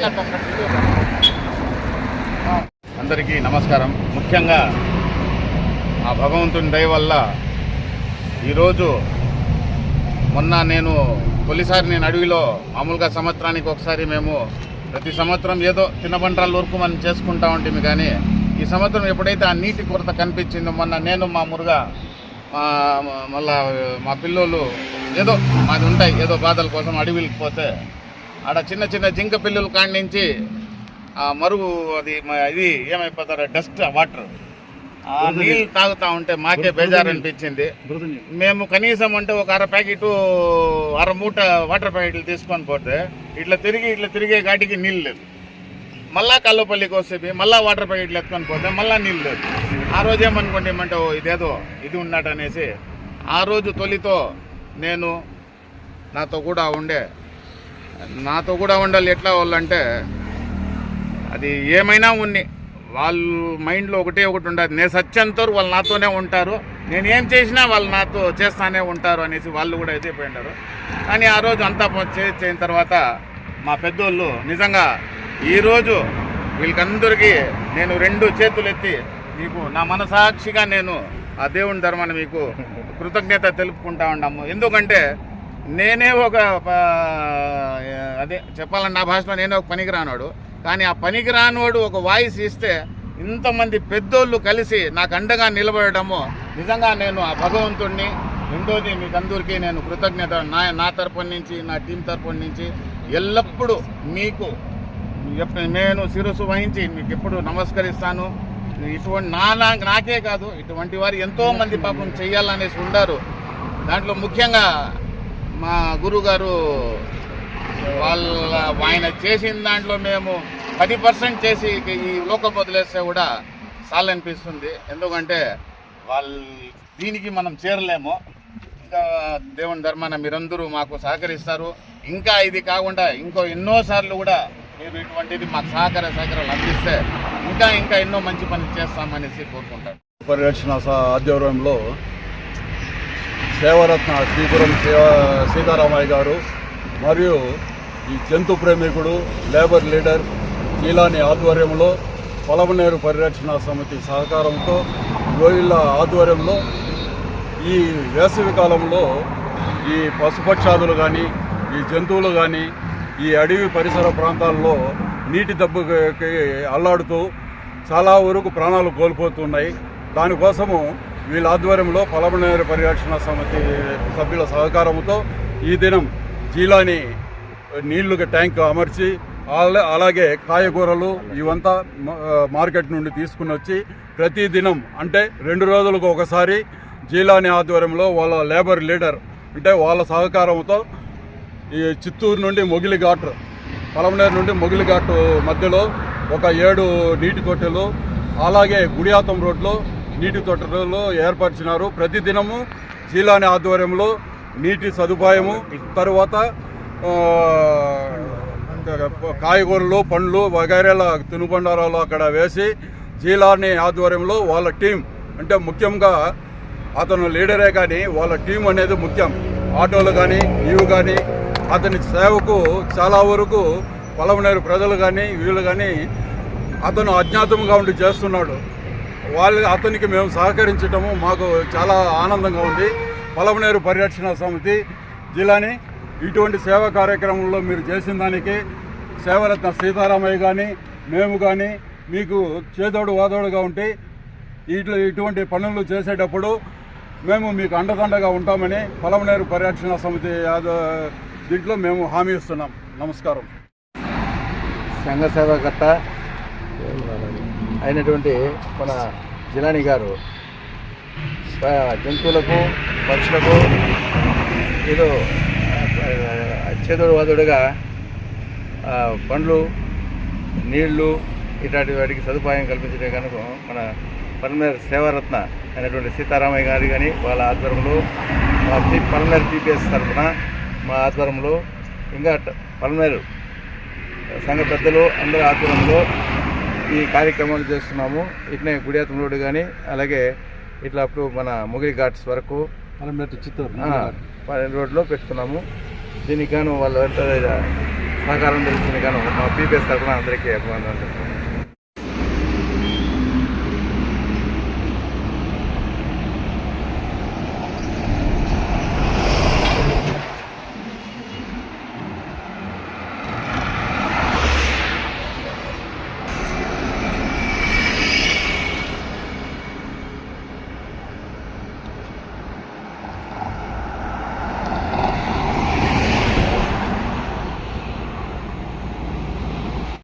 కాదు అందరికీ నమస్కారం. ముఖ్యంగా ఆ భగవంతుని దయ వల్ల ఈరోజు మొన్న నేను తొలిసారి నేను అడవిలో మామూలుగా సంవత్సరానికి ఒకసారి మేము ప్రతి సంవత్సరం ఏదో తినబండ్రాలు వరకు మనం చేసుకుంటా ఉంటుంది కానీ ఈ సంవత్సరం ఎప్పుడైతే ఆ నీటి కొరత కనిపించిందో మొన్న నేను మా మురుగా మా మళ్ళా మా పిల్లోళ్ళు ఏదో మాది ఉంటాయి ఏదో బాధల కోసం అడవికి పోతే ఆడ చిన్న చిన్న జింక పిల్లలు కాడి నుంచి ఆ మరుగు అది ఇది ఏమైపోతారు? Dust water. నీళ్ళు తాగుతా ఉంటే మాకే బేజారు అనిపించింది మేము కనీసం అంటే ఒక అర ప్యాకెట్ అర మూట వాటర్ ప్యాకెట్లు తీసుకొని పోతే ఇట్లా తిరిగి ఇట్లా తిరిగే గాటికి నీళ్ళు లేదు మళ్ళా కల్లపల్లికి వస్తే మళ్ళా వాటర్ ప్యాకెట్లు ఎత్తుకొని పోతే మళ్ళా నీళ్ళు లేదు ఆ రోజు ఏమనుకోండి ఏమంటే ఇదేదో ఇది ఉన్నట్టు అనేసి ఆ రోజు తొలితో నేను నాతో కూడా ఉండే నాతో కూడా ఉండాలి ఎట్లా వాళ్ళంటే అది ఏమైనా ఉన్ని వాళ్ళు మైండ్లో ఒకటే ఒకటి ఉండదు. నేను సత్యంతో వాళ్ళు నాతోనే ఉంటారు. నేను ఏం చేసినా వాళ్ళు నాతో చేస్తానే ఉంటారు అనేసి వాళ్ళు కూడా ఎదిగిపోయినారు కానీ ఆ రోజు అంతా చేసిన తర్వాత మా పెద్దోళ్ళు నిజంగా ఈరోజు వీళ్ళకందరికీ నేను రెండు చేతులు ఎత్తి మీకు నా మనసాక్షిగా నేను ఆ దేవుని ధర్మాన్ని మీకు కృతజ్ఞత తెలుపుకుంటా ఉన్నాము. ఎందుకంటే నేనే ఒక అదే చెప్పాలని నా భాషలో నేనే ఒక పనికి రానాడు కానీ ఆ పనికి రానివాడు ఒక వాయిస్ ఇస్తే ఇంతమంది పెద్దోళ్ళు కలిసి నాకు అండగా నిలబడము నిజంగా నేను ఆ భగవంతుడిని రెండోది మీకందరికీ నేను కృతజ్ఞత. నా నా తరపున నుంచి నా టీం తరపున నుంచి ఎల్లప్పుడూ మీకు నేను శిరస్సు వహించి మీకు ఎప్పుడు నమస్కరిస్తాను. ఇటువంటి నా నాకే కాదు ఇటువంటి వారు ఎంతోమంది పాపం చేయాలనేసి ఉండారు. దాంట్లో ముఖ్యంగా మా గురుగారు వాళ్ళ ఆయన చేసిన దాంట్లో మేము పది పర్సెంట్ చేసి ఈ లోకం వదిలేస్తే కూడా చాలనిపిస్తుంది ఎందుకంటే వాళ్ళు దీనికి మనం చేరలేము. ఇంకా దేవుని ధర్మాన మీరందరూ మాకు సహకరిస్తారు. ఇంకా ఇది కాకుండా ఇంకో ఎన్నోసార్లు కూడా మీరు ఇటువంటిది మాకు సహకార సహకారాలు అందిస్తే ఇంకా ఇంకా ఎన్నో మంచి పని చేస్తామనేసి కోరుకుంటాను పర్యవేక్షణ ఆధ్వర్యంలో సేవరత్న శ్రీపురం శివ సీతారామయ్య గారు మరియు ఈ జంతు ప్రేమికుడు లేబర్ లీడర్ కీలాని ఆధ్వర్యంలో పొలమనేరు పరిరక్షణ సమితి సహకారంతో గోయిళ్ళ ఆధ్వర్యంలో ఈ వేసవి కాలంలో ఈ పశుపక్షాదులు కానీ ఈ జంతువులు కానీ ఈ అడవి పరిసర ప్రాంతాల్లో నీటి దెబ్బకి అల్లాడుతూ చాలా వరకు ప్రాణాలు కోల్పోతున్నాయి. దానికోసము వీళ్ళ ఆధ్వర్యంలో పొలమనేరు పరిరక్షణ సమితి సభ్యుల సహకారంతో ఈ దినం జీలాని నీళ్ళు ట్యాంక్ అమర్చి అలాగే కాయగూరలు ఇవంతా మార్కెట్ నుండి తీసుకుని వచ్చి ప్రతి దినం అంటే రెండు రోజులకు ఒకసారి జీలాని ఆధ్వర్యంలో వాళ్ళ లేబర్ లీడర్ అంటే వాళ్ళ సహకారంతో ఈ చిత్తూరు నుండి మొగిలి ఘాట్ పలమనేరు నుండి మొగిలి ఘాట్ మధ్యలో ఒక ఏడు నీటి తొట్టెలు అలాగే గుడియాతం రోడ్లో నీటి తొట్టెలు ఏర్పరిచినారు. ప్రతిదినము జీలాని ఆధ్వర్యంలో నీటి సదుపాయము తర్వాత కాయగూరలు పండ్లు వగైరాల తినుబండారాలు అక్కడ వేసి జీలాని ఆధ్వర్యంలో వాళ్ళ టీం అంటే ముఖ్యంగా అతను లీడరే కానీ వాళ్ళ టీం అనేది ముఖ్యం. ఆటోలు కానీ ఇవి కానీ అతని సేవకు చాలా వరకు పొలమనేరు ప్రజలు కానీ వీళ్ళు కానీ అతను అజ్ఞాతంగా ఉండి చేస్తున్నాడు. వాళ్ళు అతనికి మేము సహకరించటము మాకు చాలా ఆనందంగా ఉంది. పొలమనేరు పరిరక్షణ సమితి జిల్లాని ఇటువంటి సేవా కార్యక్రమంలో మీరు చేసిన దానికి సేవరత్న సీతారామయ్య కానీ మేము కానీ మీకు చేదోడు వాదోడుగా ఉంటే ఇట్లా ఇటువంటి పనులు చేసేటప్పుడు మేము మీకు అండదండగా ఉంటామని పొలమనేరు పరిరక్షణ సమితి దీంట్లో మేము హామీ ఇస్తున్నాం. నమస్కారం. సంఘ సేవాకర్త అయినటువంటి మన జిలాని గారు జంతువులకు పక్షులకు ఏదో ఆ, పండ్లు నీళ్ళు ఇట్లాంటి వాటికి సదుపాయం కల్పించడం కనుక మన పల్మేర్ సేవారత్న అయినటువంటి సీతారామయ్య గారి కానీ వాళ్ళ ఆధ్వర్యంలో మా పి పల్మేర్ టీపీఎస్ తరఫున మా ఆధ్వర్యంలో ఇంకా ట- పల్మేరు సంఘ పెద్దలు అందరి ఆధ్వర్యంలో ఈ కార్యక్రమాలు చేస్తున్నాము. ఇట్నే గుడియాతం రోడ్డు కానీ అలాగే ఇట్లా అప్పుడు మన ముగిరి ఘాట్స్ వరకు చిత్తూరు పన్నెండు రోడ్లో పెట్టుకున్నాము. దీనికి గాను వాళ్ళ సహకారం తెలిసింది గాను. మా పీపీఎస్ తరఫున అందరికీ చెప్తున్నాను